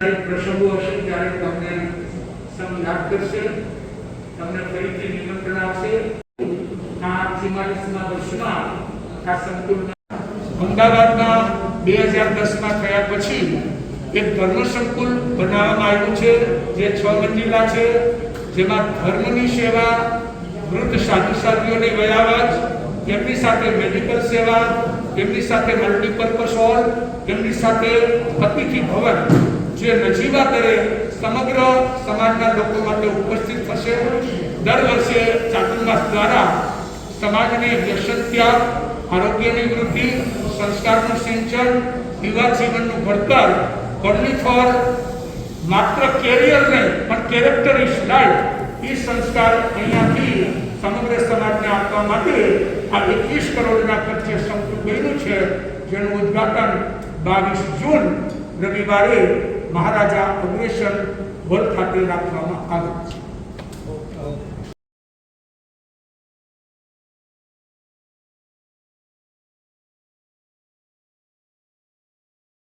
પ્રસંગો હશે ત્યારે તમને સમ કરશે, તમને ફરીથી નિમંત્રણ આવશે આ ચુમ્માલીસમાં વર્ષમાં આ સંકુલના અમદાવાદમાં બે હજાર દસમાં થયા પછી એક ધર્મ સંકુલ બનાવવામાં આવ્યું છે, જે છ મંજિલા છે, જેમાં ધર્મની સેવા, વૃદ્ધ સાધુ સાધુઓની વયાવાજ, એમની સાથે મેડિકલ સેવા, એમની સાથે મલ્ટીપર્પઝ હોલ એમની સાથે અતિથિ ભવન. જે નજીવા દરે સમગ્ર સમાજના લોકો માટે ઉપસ્થિત થશે. દર વર્ષે ચાતુર્માસ દ્વારા સમાજને વ્યસન આરોગ્યની વૃદ્ધિ, સંસ્કારનું સિંચન, યુવા જીવનનું ભણતર ઓનલી ફોર માત્ર કેરિયર નહીં, પણ કેરેક્ટર ઇઝ લાઈફ એ સંસ્કાર અહીંયાથી સમગ્ર સમાજને આપવા માટે આ એકવીસ કરોડના ખર્ચે સંકુલ બન્યું છે, જેનું ઉદ્ઘાટન બાવીસ જૂન રવિવારે મહારાજા અગ્રેસર હોલ ખાતે રાખવામાં આવ્યું